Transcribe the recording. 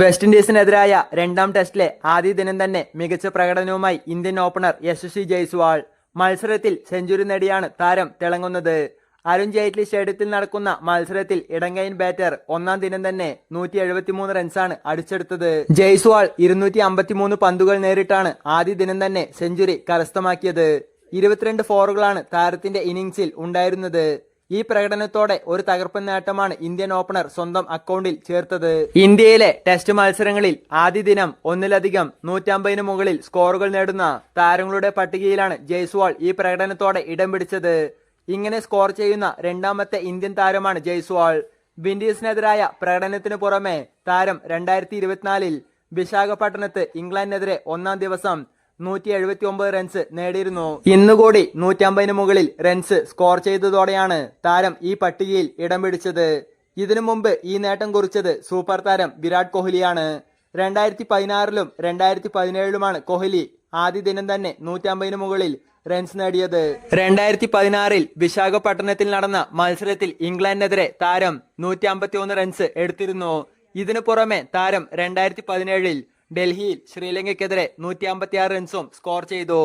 West ഇൻഡീസിനെതിരായ രണ്ടാം ടെസ്റ്റിലെ ആദ്യ ദിനം തന്നെ മികച്ച പ്രകടനവുമായി ഇന്ത്യൻ ഓപ്പണർ യശസ്വി ജയ്സ്വാൾ മത്സരത്തിൽ സെഞ്ചുറി നേടിയാണ് താരം തിളങ്ങുന്നത്. അരുൺ ജെയ്റ്റ്ലി സ്റ്റേഡിയത്തിൽ നടക്കുന്ന മത്സരത്തിൽ ഇടങ്കൈൻ ബാറ്റർ ഒന്നാം ദിനം തന്നെ നൂറ്റി എഴുപത്തിമൂന്ന് റൺസാണ് അടിച്ചെടുത്തത്. ജയ്സ്വാൾ ഇരുന്നൂറ്റി അമ്പത്തിമൂന്ന് പന്തുകൾ നേരിട്ടാണ് ആദ്യ ദിനം തന്നെ സെഞ്ചുറി കരസ്ഥമാക്കിയത്. ഇരുപത്തിരണ്ട് ഫോറുകളാണ് താരത്തിന്റെ ഇന്നിംഗ്സിൽ ഉണ്ടായിരുന്നത്. ഈ പ്രകടനത്തോടെ ഒരു തകർപ്പൻ നേട്ടമാണ് ഇന്ത്യൻ ഓപ്പണർ സ്വന്തം അക്കൗണ്ടിൽ ചേർത്തത്. ഇന്ത്യയിലെ ടെസ്റ്റ് മത്സരങ്ങളിൽ ആദ്യ ദിനം ഒന്നിലധികം നൂറ്റമ്പതിന് മുകളിൽ സ്കോറുകൾ നേടുന്ന താരങ്ങളുടെ പട്ടികയിലാണ് ജയ്സ്വാൾ ഈ പ്രകടനത്തോടെ ഇടം പിടിച്ചത്. ഇങ്ങനെ സ്കോർ ചെയ്യുന്ന രണ്ടാമത്തെ ഇന്ത്യൻ താരമാണ് ജയ്സ്വാൾ. വിൻഡീസിനെതിരായ പ്രകടനത്തിന് പുറമെ താരം രണ്ടായിരത്തി ഇരുപത്തിനാലിൽ വിശാഖപട്ടണത്ത് ഇംഗ്ലണ്ടിനെതിരെ ഒന്നാം ദിവസം നൂറ്റി എഴുപത്തി ഒമ്പത് റൺസ് നേടിയിരുന്നു. ഇന്നുകൂടി നൂറ്റമ്പതിന് മുകളിൽ റൺസ് സ്കോർ ചെയ്തതോടെയാണ് താരം ഈ പട്ടികയിൽ ഇടം പിടിച്ചത്. ഇതിനു മുമ്പ് ഈ നേട്ടം കുറിച്ചത് സൂപ്പർ താരം വിരാട് കോഹ്ലിയാണ്. രണ്ടായിരത്തി പതിനാറിലും രണ്ടായിരത്തി പതിനേഴിലുമാണ് കോഹ്ലി ആദ്യ ദിനം തന്നെ നൂറ്റമ്പതിന് മുകളിൽ റൺസ് നേടിയത്. രണ്ടായിരത്തി പതിനാറിൽ വിശാഖപട്ടണത്തിൽ നടന്ന മത്സരത്തിൽ ഇംഗ്ലണ്ടിനെതിരെ താരം നൂറ്റി അമ്പത്തി ഒന്ന് റൺസ് എടുത്തിരുന്നു. ഇതിനു പുറമെ താരം രണ്ടായിരത്തി പതിനേഴിൽ ഡൽഹിയിൽ ശ്രീലങ്കയ്ക്കെതിരെ നൂറ്റി അമ്പത്തിയാറ് റൺസും സ്കോർ ചെയ്തു.